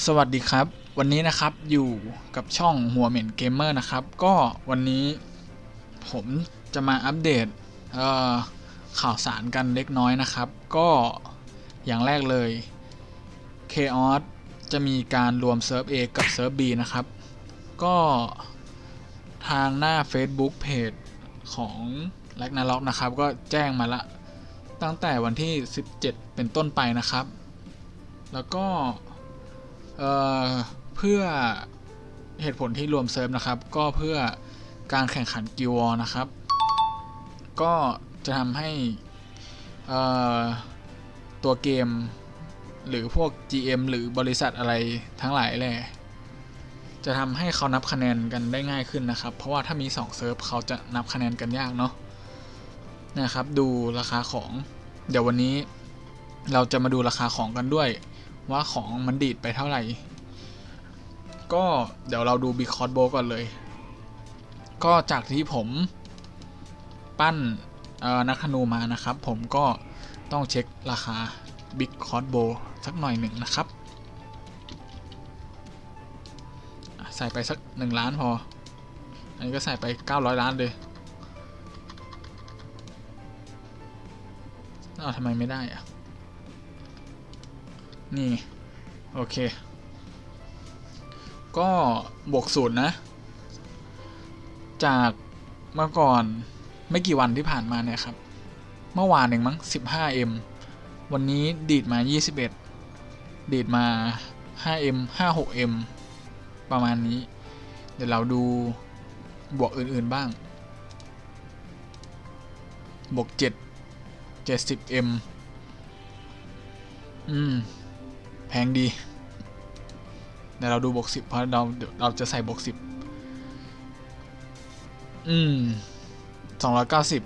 สวัสดีครับ วันนี้นะครับอยู่กับช่องหัวเหม็นเกมเมอร์นะครับ ก็วันนี้ผมจะมาอัปเดตเข่าวสารกันเล็กน้อยนะครับ ก็อย่างแรกเลย Chaos จะมีการรวมเซิร์ฟ A กับเซิร์ฟ B นะครับ ก็ทางหน้า Facebook Page ของ r a g n a r o k นะครับ ก็แจ้งมาละ ตั้งแต่วันที่ 17 เป็นต้นไปนะครับ แล้วก็ เเพื่อเหตุผลที่รวมเซิร์ฟนะครับ ก็เพื่อการแข่งขันกิวอนะครับ ก็จะทำให้ตัวเกม หรือพวก GM หรือบริษัทอะไรทั้งหลายแหละจะทำให้เขานับคะแนนกันได้ง่ายขึ้นนะครับ เพราะว่าถ้ามี 2 เซิร์ฟเขาจะนับคะแนนกันยากเนาะนะครับ ดูราคาของ เดี๋ยววันนี้เราจะมาดูราคาของกันด้วย ว่าของมันดีดไปเท่าไหร่ ก็เดี๋ยวเราดูบิ๊กคอ s โบก่อนเลย ก็จากที่ผมปั้นนักธนูมานะครับ ผมก็ต้องเช็คราคาบิ๊กคอ s โบสักหน่อยหนึ่งนะครับ ใส่ไปสัก 1 ล้านพอ อันนี้ก็ใส่ไป 900 ล้านเลยอ้าวทำไมไม่ได้อะ นี่ โอเค ก็บวกศูนย์นะ จากเมื่อก่อนไม่กี่วันที่ผ่านมาเนี่ยครับ เมื่อวานเองมั้ง 15m วันนี้ดีดมา 21 ดีดมา 5m 56m ประมาณนี้ เดี๋ยวเราดูบวกอื่นๆบ้าง บวก 7 70m อืม พงดีเดี๋ยวเราดูบวกสิบเพราะเราเดี๋ยวเราจะใส่บวกสิบอืมสองร้อยเก้าสิบ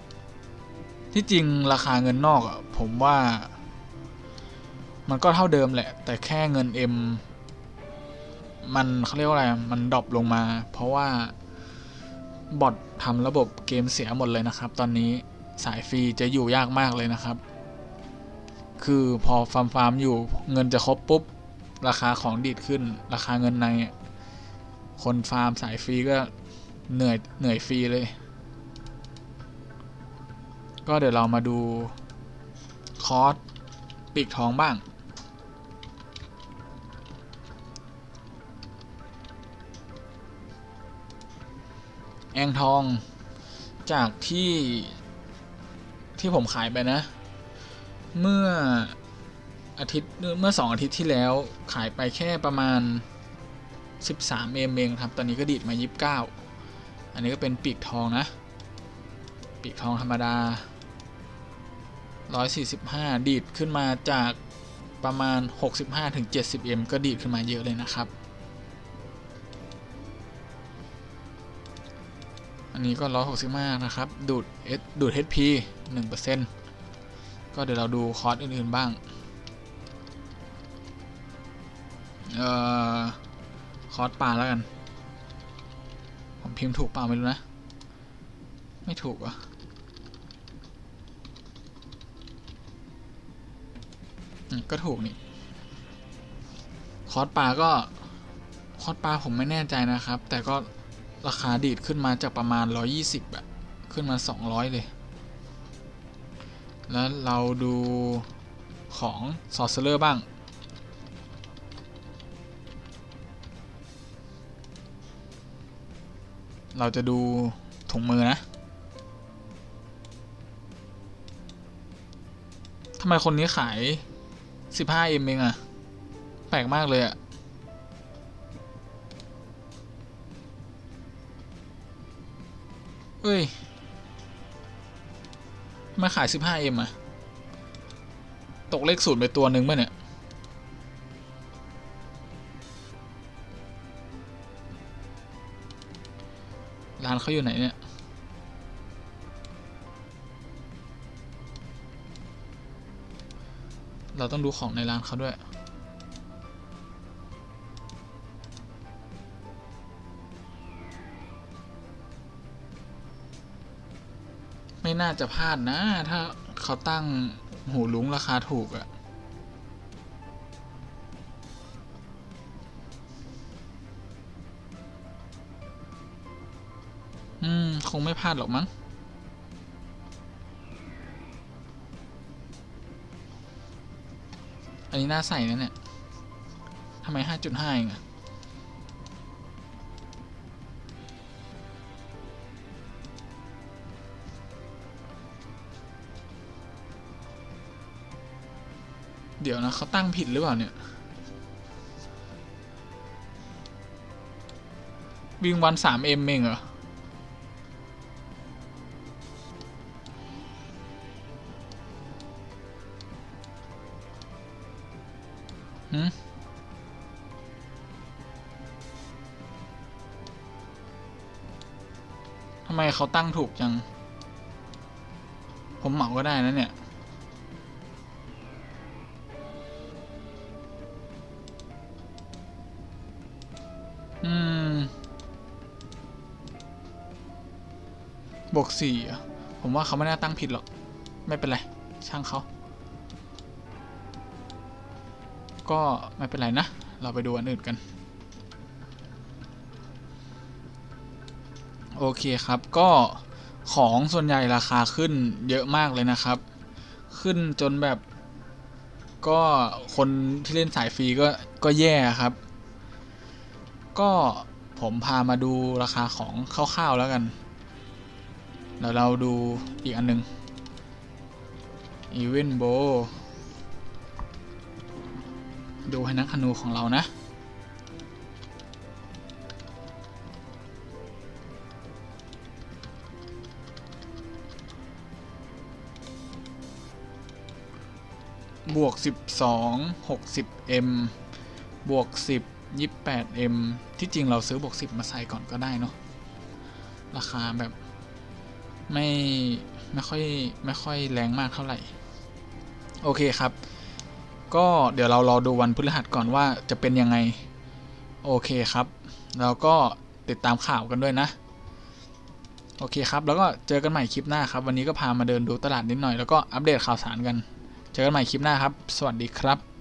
ที่จริงราคาเงินนอกอะผมว่า มันก็เท่าเดิมแหละ แต่แค่เงิน M มันเขาเรียกว่าอะไร มันดรอปลงมา เพราะว่า บอททำระบบเกมเสียหมดเลยนะครับ ตอนนี้สายฟรีจะอยู่ยากมากเลยนะครับ คือพอฟาร์มฟาร์มอยู่เงินจะครบปุ๊บ ราคาของดีดขึ้น ราคาเงินในคนฟาร์มสายฟรีก็เหนื่อยเหนื่อยฟรีเลย ก็เดี๋ยวเรามาดูคอร์สปีกทองบ้าง แองทองจากที่ที่ผมขายไปนะ เมื่ออาทิตย์เมื่อสองอาทิตย์ที่แล้วขายไปแค่ประมาณ 13 เอมเองครับ ตอนนี้ก็ดีดมา 29 อันนี้ก็เป็นปีกทองนะ ปีกทองธรรมดา 145 ดีดขึ้นมาจากประมาณ 65ถึง70 m ก็ดีดขึ้นมาเยอะเลยนะครับ อันนี้ก็ 165 นะครับ ดูด S ดูด HP 1% ก็เดี๋ยวเราดูคอร์สอื่นๆบ้าง เอ่อ คอร์สปลาแล้วกัน ผมพิมพ์ถูกเปล่าไม่รู้นะ ไม่ถูกอะอืมก็ถูกนี่ คอร์สปลาก็ คอร์สปลาผมไม่แน่ใจนะครับ แต่ก็ราคาดีดขึ้นมาจากประมาณ 120อะขึ้นมา 200 เลย แล้วเราดูของซอสเลอร์บ้าง เราจะดูถุงมือนะทำไมคนนี้ขาย 15M เองอะแปลกมากเลยอะเฮ้ย มาขาย 15M อะตกเลขศูนย์ไปตัวหนึ่งมั้ยเนี่ย ร้านเขาอยู่ไหนเนี่ย เราต้องดูของในร้านเขาด้วย น่าจะพลาดนะ ถ้าเขาตั้งหูลุงราคาถูกอะอืม คงไม่พลาดหรอกมั้ง อันนี้น่าใส่นะเนี่ย ทำไมห้าจุดห้าเองอะ เดี๋ยวนะเขาตั้งผิดหรือเปล่าเนี่ย วิ่งวันสามเอ็มเองเหรอ หืมทำไมเขาตั้งถูกจัง ผมเหมาก็ได้นะเนี่ย บวกสี่ผมว่าเขาไม่น่าตั้งผิดหรอก ไม่เป็นไร ช่างเขา ก็ไม่เป็นไรนะ เราไปดูอันอื่นกัน โอเคครับ ก็ของส่วนใหญ่ราคาขึ้นเยอะมากเลยนะครับ ขึ้นจนแบบ ก็คนที่เล่นสายฟรีก็ก็แย่ครับ ก็ผมพามาดูราคาของคร่าวๆแล้วกันเดี๋ยวเราดูอีกอันหนึง Even Bow ดูให้นักธนูของเรานะ บวก 12 60m บวก 10 28m ที่จริงเราซื้อบวก10 มาใส่ก่อนก็ได้เนาะราคาแบบไม่ไม่ค่อยไม่ค่อยแรงมากเท่าไหร่ โอเคครับ ก็เดี๋ยวเรารอดูวันพฤหัสก่อนว่าจะเป็นยังไง โอเคครับแล้วก็ติดตามข่าวกันด้วยนะ โอเคครับ แล้วก็เจอกันใหม่คลิปหน้าครับ วันนี้ก็พามาเดินดูตลาดนิดหน่อยแล้วก็อัปเดตข่าวสารกัน เจอกันใหม่คลิปหน้าครับ สวัสดีครับ